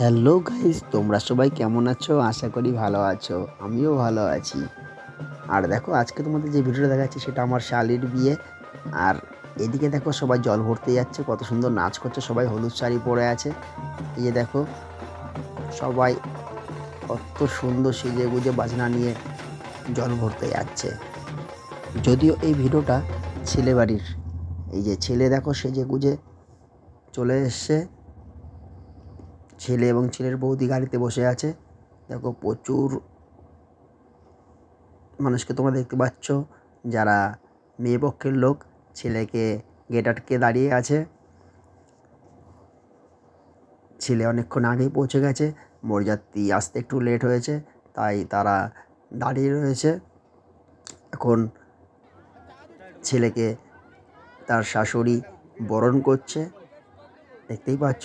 Hello guys, তোমরা সবাই কেমন আছো? আশা করি ভালো আছো। আমিও ভালো আছি। আর দেখো, আজকে তোমাদের যে ভিডিওটা দেখাচ্ছি সেটা আমার শালির বিয়ে। আর এদিকে দেখো, সবাই জল ভরতে যাচ্ছে, কত সুন্দর নাচ করছে, সবাই হলুদ শাড়ি পরে আছে। এই যে দেখো, সবাই কত সুন্দর সেজে গুজে বাজনা নিয়ে জল ভরতে যাচ্ছে। যদিও এই ভিডিওটা ছেলে বাড়ির এই যে ছেলে দেখো, সেজে গুজে চলে এসছে। ছেলে এবং ছেলের বৌদি গাড়িতে বসে আছে। দেখো প্রচুর মানুষকে তোমরা দেখতে পাচ্ছ, যারা মেয়ে পক্ষের লোক, ছেলেকে গেট আটকে দাঁড়িয়ে আছে। ছেলে অনেকক্ষণ আগেই পৌঁছে গেছে বরযাত্রী আসতে একটু লেট হয়েছে, তাই তারা দাঁড়িয়ে রয়েছে। এখন ছেলেকে তার শাশুড়ি বরণ করছে, দেখতেই পাচ্ছ।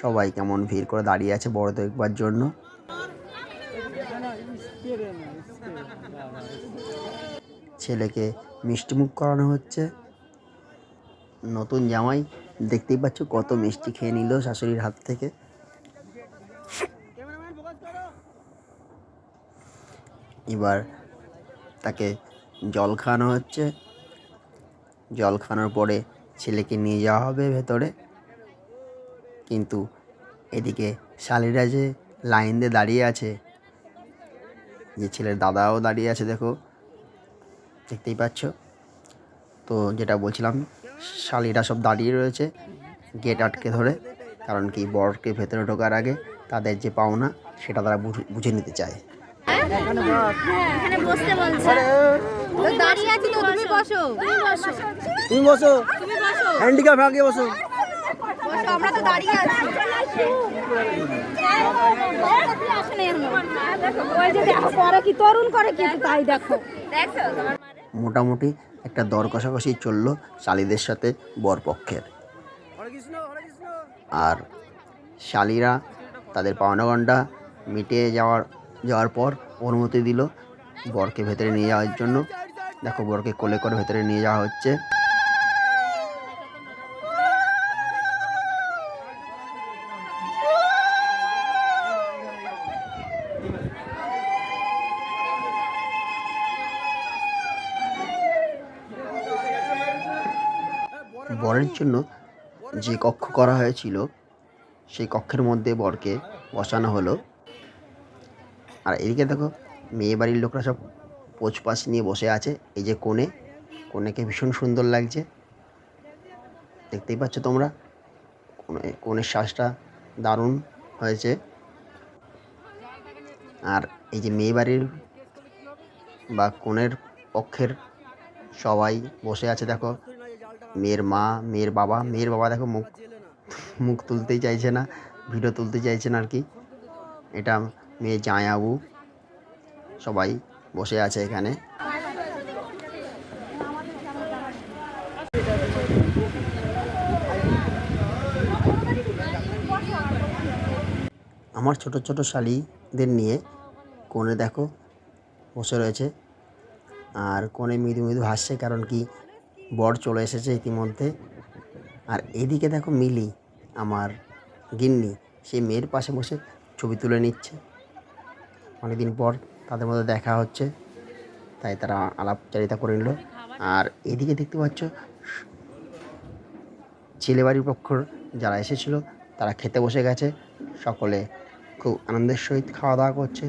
সবাই কেমন ভিড় করে দাঁড়িয়ে আছে বড় দেখবার জন্য। ছেলেকে মিষ্টিমুখ করানো হচ্ছে। নতুন জামাই, দেখতেই পাচ্ছ কত মিষ্টি খেয়ে নিল শাশুড়ির হাত থেকে। এবার তাকে জল খাওয়ানো হচ্ছে। জল খাওয়ানোর পরে ছেলেকে নিয়ে যাওয়া হবে ভেতরে। কিন্তু এদিকে শালিরা যে লাইন দিয়ে দাঁড়িয়ে আছে যে ছেলের দাদাও দাঁড়িয়ে আছে দেখো দেখতেই পাচ্ছ তো যেটা বলছিলাম শালিরা সব দাঁড়িয়ে রয়েছে গেট আটকে ধরে কারণ কি বরকে ভেতরে ঢোকার আগে তাদের যে পাওনা সেটা তারা বুঝে- নিতে চায় তুমি বসো হ্যান্ডিক্যাপ আগে বসো আমরা তো দাঁড়িয়ে আছি। মোটামুটি একটা দর কষাকষি চলল শালিদের সাথে বরপক্ষের। আর শালিরা তাদের পাওনাগণ্ডা মিটিয়ে যাওয়ার যাওয়ার পর অনুমতি দিল বরকে ভেতরে নিয়ে যাওয়ার জন্য। দেখো বরকে কোলে করে ভেতরে নিয়ে যাওয়া হচ্ছে। বরের জন্য যে কক্ষ করা হয়েছিল, সেই কক্ষের মধ্যে বরকে বসানো হলো। আর এদিকে দেখো, মেয়ে বাড়ির লোকরা সব পোচপাশ নিয়ে বসে আছে। এই যে কোণে, কোণেকে ভীষণ সুন্দর লাগছে। দেখতেই পাচ্ছ তোমরা, কোণে- কোণের শ্বাসটা দারুণ হয়েছে। আর এই যে মেয়ে বাড়ির বা কোণের পক্ষের সবাই বসে আছে, দেখো। মেয়ের মা মেয়ের বাবা মেয়ের বাবা দেখো মুখ মুখ তুলতেই চাইছে না ভিডিও তুলতে চাইছে না আর কি। এটা মেয়ে জায়াবু সবাই বসে আছে এখানে। আমার ছোট ছোট শালিদের নিয়ে কোণে দেখো বসে রয়েছে। আর কোণে মৃদু মৃদু হাসছে কারণ কি বর চলে এসেছে ইতিমধ্যে। আর এদিকে দেখো মিলি, আমার গিন্নি, সে মেয়ের পাশে বসে ছবি তুলে নিচ্ছে। অনেকদিন পর তাদের মধ্যে দেখা হচ্ছে, তাই তারা আলাপচারিতা করে নিল। আর এদিকে দেখতে পাচ্ছ, ছেলেবাড়ির পক্ষর যারা এসেছিল, তারা খেতে বসে গেছে। সকলে খুব আনন্দের সহিত খাওয়া দাওয়া করছে,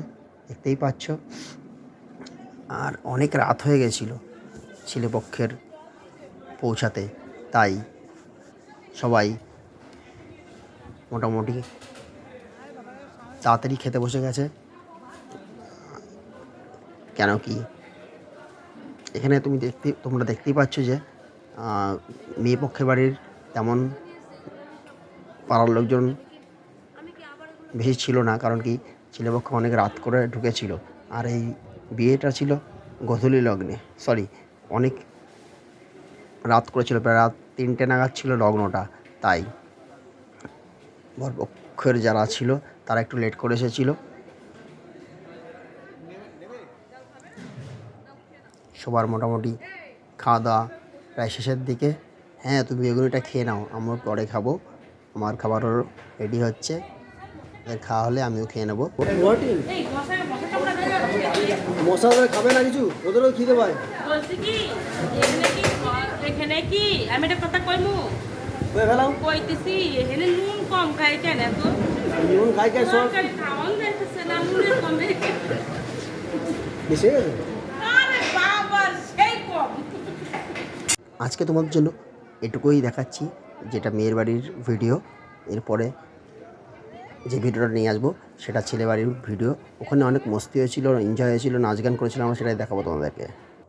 দেখতেই পাচ্ছ। আর অনেক রাত হয়ে গেছিল ছেলেপক্ষের পৌঁছাতে। তাই সবাই মোটামুটি তাড়াতাড়ি খেতে বসে গেছে। কেন কি? এখানে তুমি দেখতে, তোমরা দেখতেই পাচ্ছ যে মেয়ে পক্ষের বাড়ির তেমন পাড়ার লোকজন বেশি ছিল না, কারণ কি ছেলেপক্ষ অনেক রাত করে ঢুকেছিল। আর এই বিয়েটা ছিল গধূলি লগ্নে সরি অনেক রাত করেছিল, প্রায় রাত তিনটে নাগাদ ছিল লগ্নটা, তাই। বরপক্ষের যারা ছিল, তারা একটু লেট করে এসেছিল। সবার মোটামুটি খাওয়া দাওয়া প্রায় শেষের দিকে। হ্যাঁ তুমি বেগুনিটা খেয়ে নাও আমরা পরে খাব। আমার খাবারও রেডি হচ্ছে। খাওয়া হলে আমিও খেয়ে নেব। গুয়াহাটি মশা ওদের খাবে না কিছু? ওদেরও খিদে পায়। বলছি কি এখানে কি এখানে কি? আমি একটা কথা কইমু? ওই ফেলাও। কইতেছি এখানে নুন কম খাই কেন এত? নুন খাই খাই সব তরকারি খাওয়ান যাইতেছে না নুনের কমে। বেশি আরে বাবা সেই কম। আজকে তোমাদের জন্য এটুকুই দেখাচ্ছি যেটা মেয়ের বাড়ির ভিডিও এরপরে যে ভিডিওটা নিয়ে আসব, সেটা ছেলে বাড়ির ভিডিও। ওখানে অনেক মস্তি হয়েছিল, এনজয় হয়েছিল, নাচ গান করেছিলাম আমরা সেটাই দেখাবো তোমাদেরকে।